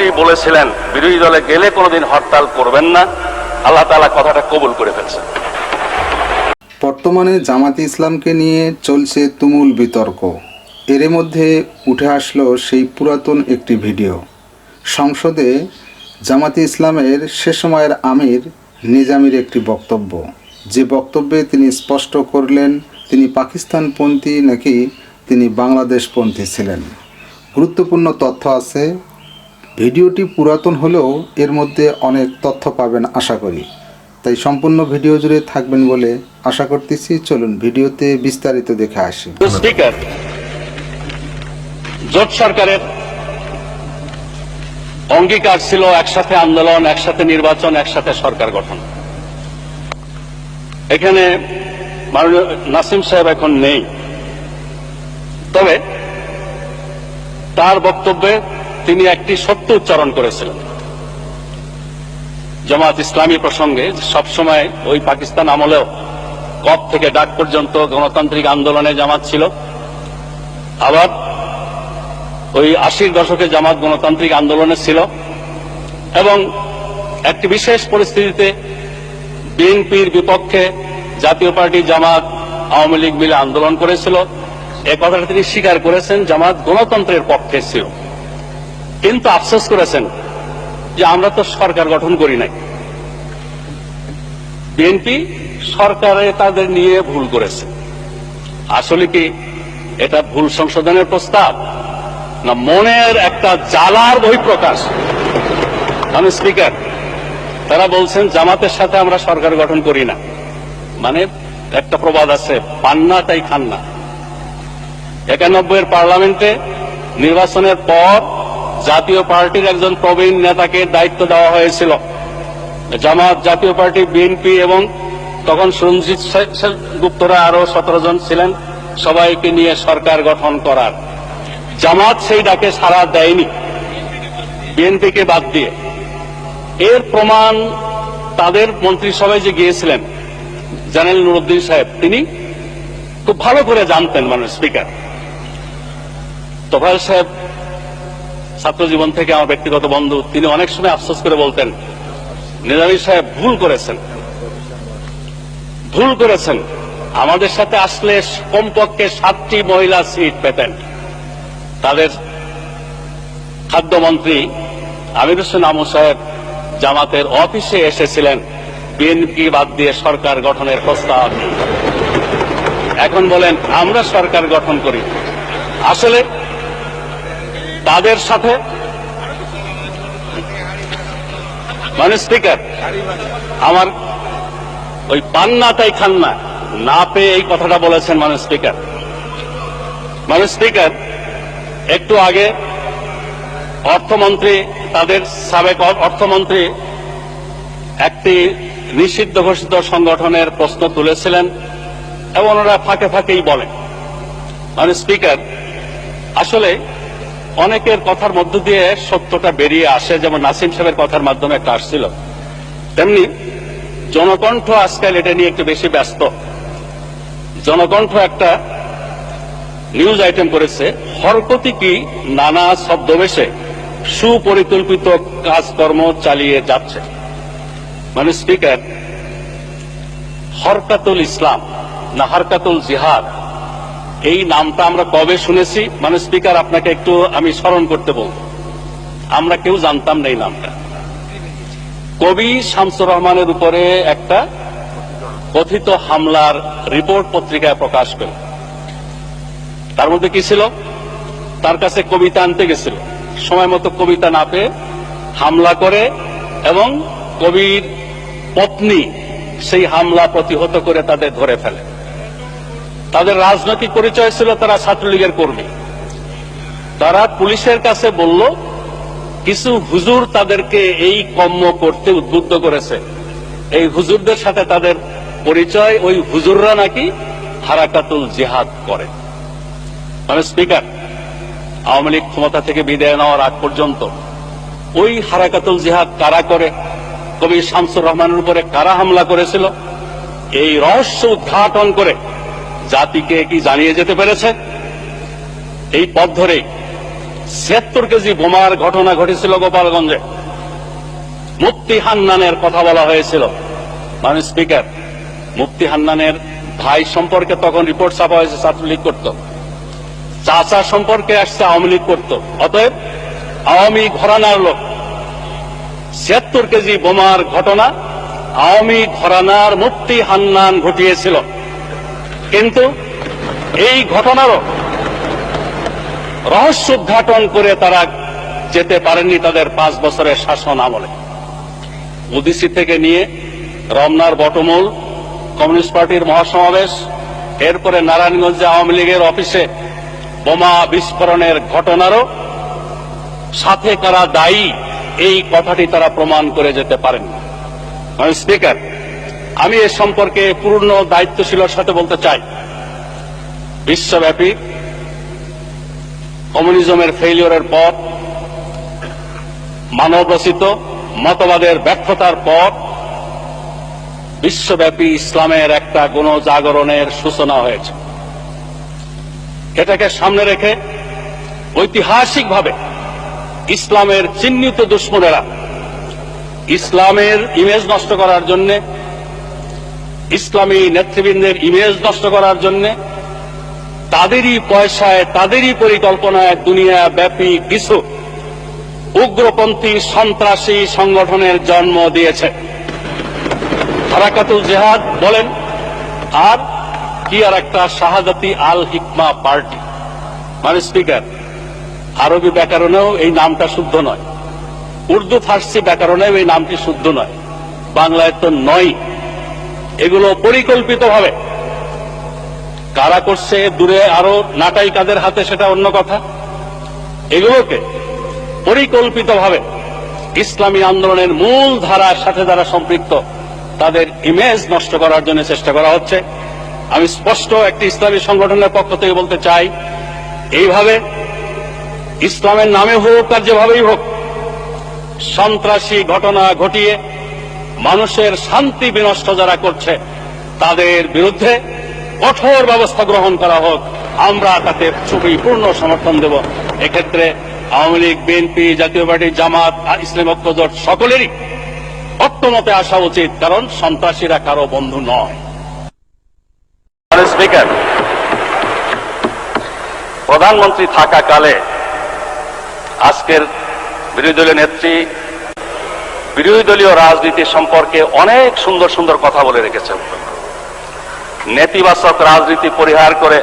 কথাটি বলেছিলেন, বিরোধী দলে গেলে কোনোদিন হরতাল করবেন না। আল্লাহ তাআলা কথাটা কবুল করে ফেলছেন। বর্তমানে জামাতে ইসলামকে নিয়ে চলছে তুমুল বিতর্ক। এর মধ্যে উঠে আসলো সেই পুরাতন একটি ভিডিও। সংসদে জামাতে ইসলামের সে সময়ের আমির নিজামির একটি বক্তব্য। যে বক্তব্যে তিনি স্পষ্ট করলেন, তিনি পাকিস্তানপন্থী নাকি তিনি বাংলাদেশপন্থী ছিলেন। গুরুত্বপূর্ণ তথ্য আছে ভিডিওটি পুরাতন হলেও এর মধ্যে অনেক তথ্য পাবেন আশা করি। তাই সম্পূর্ণ ভিডিও জুড়ে থাকবেন বলে আশা করতেছি। চলুন ভিডিওতে বিস্তারিত দেখে আসি। স্পিকার, জোট সরকারের অঙ্গীকার ছিল একসাথে আন্দোলন, একসাথে নির্বাচন, একসাথে সরকার গঠন। এখানে নাসিম সাহেব এখন নেই। তবে তার বক্তব্যে তিনি একটি সত্য উচ্চারণ করেছিলেন। জামাত ইসলামী প্রসঙ্গে সবসময় ওই পাকিস্তান আমলেও কপ থেকে ডাক পর্যন্ত গণতান্ত্রিক আন্দোলনে জামাত ছিল। আবার ওই আশির দশকে জামাত গণতান্ত্রিক আন্দোলনে ছিল এবং একটি বিশেষ পরিস্থিতিতে বিএনপির বিপক্ষে জাতীয় পার্টি জামাত আওয়ামী লীগ মিলে আন্দোলন করেছিল। এ কথাটা তিনি স্বীকার করেছেন, জামাত গণতন্ত্রের পক্ষে ছিল। কিন্তু আফসোস করেছেন যে আমরা তো সরকার গঠন করি নাই। বিএনপি সরকারে তাদের নিয়ে ভুল করেছে। আসলে কি এটা ভুল সংশোধনের প্রস্তাব না মনের একটা জ্বালার বহিঃপ্রকাশ? মানে স্পিকার, তারা বলছেন জামাতের সাথে আমরা সরকার গঠন করি না। মানে একটা প্রবাদ আছে, পান্না তাই খান না একানব্বই এর পার্লামেন্টে নির্বাচনের পর জাতীয় পার্টির একজন প্রবীণ নেতাকে দায়িত্ব দেওয়া হয়েছিল। জামাত, জাতীয় পার্টি বিএনপি এবং তখন সুরঞ্জিত গুপ্তরা আরও সতেরো জন ছিলেন। সবাইকে নিয়ে সরকার গঠন করার। জামাত সেই ডাকে সাড়া দেয়নি। বিএনপিকে বাদ দিয়ে। এর প্রমাণ তাদের মন্ত্রিসভায় যে গিয়েছিলেন, জেনারেল নুরুদ্দিন সাহেব, তিনি খুব ভালো করে জানতেন মানে স্পিকার। তোফায়েল সাহেব ছাত্র জীবন থেকে আমার ব্যক্তিগত বন্ধু, তিনি অনেক সময় আফসোস করে বলতেন নিজামী সাহেব ভুল করেছেন। ভুল করেছেন। আমাদের সাথে আসলে কমপক্ষে সাতটি মহিলা সিট পেতেন। তাদের খাদ্যমন্ত্রী আমির হোসেন আমু সাহেব জামাতের অফিসে এসেছিলেন। বিএনপি বাদ দিয়ে সরকার গঠনের প্রস্তাব। এখন বলেন, আমরা সরকার গঠন করি। আসলে তাদের সাথে? মানে স্পিকার আমার ওই পান্না তাই খান্না, না পেয়ে এই কথাটা বলেছেন মানে স্পিকার মানে স্পিকার একটু আগে অর্থমন্ত্রী, তাদের সাবেক অর্থমন্ত্রী একটি নিষিদ্ধ ঘোষিত সংগঠনের প্রশ্ন তুলেছিলেন এবং ওনারা ফাঁকে ফাঁকেই বলেন। মানে স্পিকার আসলে অনেকের কথার মধ্য দিয়ে সত্যটা বেরিয়ে আসে, যেমন নাসিম সাহেবের কথার মাধ্যমে একটা আসছিল। তেমনি জনকণ্ঠ আজকাল এটা নিয়ে একটু বেশি ব্যস্ত। জনকণ্ঠ একটা নিউজ আইটেম করেছে, হরকতি কি নানা শব্দবেশে সুপরিকল্পিত কাজকর্ম চালিয়ে যাচ্ছে। মানে স্পিকার হরকাতুল ইসলাম না হরকাতুল জিহাদ এই নামটা আমরা কবে শুনেছি? মানে স্পিকার আপনাকে একটু আমি স্মরণ করতে বলব। আমরা কেউ জানতাম না এই নামটা। কবি শামসুর রহমানের উপরে একটা কথিত হামলার রিপোর্ট পত্রিকায় প্রকাশ করে। তার মধ্যে কি ছিল? তার কাছে কবিতা আনতে গেছিল। সময় মতো কবিতা না পেয়ে হামলা করে এবং কবির পত্নী সেই হামলা প্রতিহত করে তাদের ধরে ফেলে। তাদের রাজনৈতিক পরিচয় ছিল তারা ছাত্রলীগের কর্মী। তারা পুলিশের কাছে বলল, কিছু হুজুর তাদেরকে এই কর্ম করতে উদ্বুদ্ধ করেছে। এই হুজুরদের সাথে তাদের পরিচয়, ওই হুজুররা নাকি হারাকাতুল জিহাদ করে। মানে স্পিকার, আওয়ামী লীগ ক্ষমতা থেকে বিদায় নেওয়ার আগ পর্যন্ত ওই হারাকাতুল জিহাদ কারা করে? কবি শামসুর রহমানের উপরে কারা হামলা করেছিল? এই রহস্য উদ্ঘাটন করে জাতিকে কি জানিয়ে যেতে পেরেছে? এই পথ ধরেই ছিয়াত্তর কেজি বোমার ঘটনা ঘটেছিল গোপালগঞ্জে। মুফতি হান্নানের কথা বলা হয়েছিল। মানে স্পিকার, মুফতি হান্নানের ভাই সম্পর্কে তখন রিপোর্ট ছাপা হয়েছে, ছাত্রলীগ করত। চাচা সম্পর্কে আসছে, আওয়ামী লীগ করত। অতএব আওয়ামী ঘরানার লোক, ছিয়াত্তর কেজি বোমার ঘটনা আওয়ামী ঘরানার মুফতি হান্নান ঘটিয়েছিল। কিন্তু এই ঘটনারও রহস্য উদ্ঘাটন করে তারা যেতে পারেননি তাদের পাঁচ বছরের শাসন আমলে। উদিসি থেকে নিয়ে রমনার বটমূল, কমিউনিস্ট পার্টির মহাসমাবেশ, এরপরে নারায়ণগঞ্জে আওয়ামী লীগের অফিসে বোমা বিস্ফোরণের ঘটনারও সাথে কারা দায়ী, এই কথাটি তারা প্রমাণ করে যেতে পারেন স্পিকার আমি এ সম্পর্কে পূর্ণ দায়িত্বশীলের সাথে বলতে চাই। বিশ্বব্যাপী কমিউনিজমের ফেইলিওরের পর, মানবরচিত মতবাদের ব্যর্থতার পর, বিশ্বব্যাপী ইসলামের একটা গণজাগরণের সূচনা হয়েছে। এটাকে সামনে রেখে ঐতিহাসিকভাবে ইসলামের চিহ্নিত দুশ্মনেরা, ইসলামের ইমেজ নষ্ট করার জন্য ইসলামী নেতৃবৃন্দের ইমেজ নষ্ট করার জন্য তাদেরই পয়সায়, তাদেরই পরিকল্পনায় দুনিয়া ব্যাপী কিছু উগ্রপন্থী সন্ত্রাসী সংগঠনের জন্ম দিয়েছে। হারাকাতুল জেহাদ বলেন, আর কি আর একটা শাহাদাতি আল হিকমা পার্টি? মানে স্পিকার, আরবি ব্যাকরণেও এই নামটা শুদ্ধ নয়। উর্দু ফার্সি ব্যাকরণেও এই নামটি শুদ্ধ নয়। বাংলায় তো নয় এগুলো পরিকল্পিতভাবে। কারা করছে দূরে আরও নাটাই কাদের হাতে সেটা অন্য কথা। এগুলোকে পরিকল্পিতভাবে ইসলামী আন্দোলনের মূল ধারার সাথে যারা সম্পৃক্ত, তাদের ইমেজ নষ্ট করার জন্য চেষ্টা করা হচ্ছে। আমি স্পষ্ট একটি ইসলামী সংগঠনের পক্ষ থেকে বলতে চাই, এইভাবে ইসলামের নামে হোক আর যেভাবেই হোক, সন্ত্রাসী ঘটনা ঘটিয়ে মানুষের শান্তি বিনষ্ট যারা করছে, তাদের বিরুদ্ধে কঠোর ব্যবস্থা গ্রহণ করা হোক। আমরা তাতে খুবই পূর্ণ সমর্থন দেব। এক্ষেত্রে আওয়ামী লীগ, বিএনপি, জাতীয় পার্টি, জামাত ইসলাম ঐক্যজোট সকলেরই ঐক্যমতে আসা উচিত, কারণ সন্ত্রাসীরা কারও বন্ধু নয়। স্পিকার প্রধানমন্ত্রী থাকাকালে আজকের বিরোধী দলীয় নেত্রী বিরোধী দলীয় রাজনীতি সম্পর্কে অনেক সুন্দর সুন্দর কথা বলে রেখেছেন নেতিবাচক রাজনীতি পরিহার করে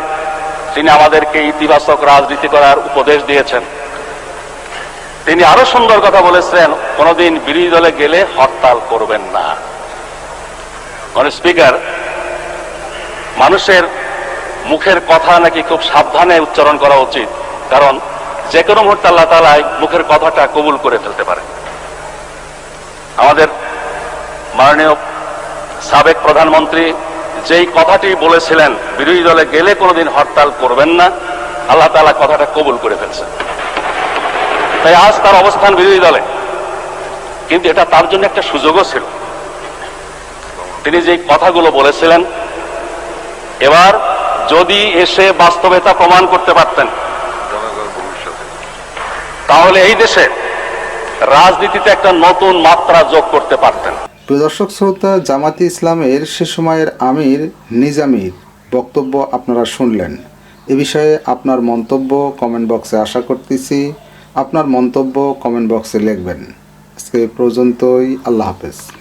তিনি আমাদেরকে ইতিবাচক রাজনীতি করার উপদেশ দিয়েছেন। তিনি আরও সুন্দর কথা বলেছেন, কোনদিন বিরোধী দলে গেলে হরতাল করবেন না। স্পিকার, মানুষের মুখের কথা নাকি খুব সাবধানে উচ্চারণ করা উচিত, কারণ যে কোনো মুহূর্তে আল্লাহ তালাই মুখের কথাটা কবুল করে ফেলতে পারে আমাদের মাননীয় সাবেক প্রধানমন্ত্রী যেই কথাটি বলেছিলেন, বিরোধী দলে গেলে কোনোদিন হরতাল করবেন না, আল্লাহ তালা কথাটা কবুল করে ফেলছেন। তাই আজ তার অবস্থান বিরোধী দলে। কিন্তু এটা তার জন্য একটা সুযোগও ছিল। তিনি যে কথাগুলো বলেছিলেন, এবার যদি এসে বাস্তবেতা প্রমাণ করতে পারতেন, তাহলে এই দেশে রাজনীতিতে একটা নতুন মাত্রা যোগ করতে পারতেন। প্রিয় দর্শক শ্রোতা জামাতি ইসলামের সে সময়ের আমির নিজামির বক্তব্য আপনারা শুনলেন। এ বিষয়ে আপনার মন্তব্য কমেন্ট বক্সে আশা করতেছি। আপনার মন্তব্য কমেন্ট বক্সে লিখবেন। আজকে পর্যন্তই, আল্লাহ হাফেজ।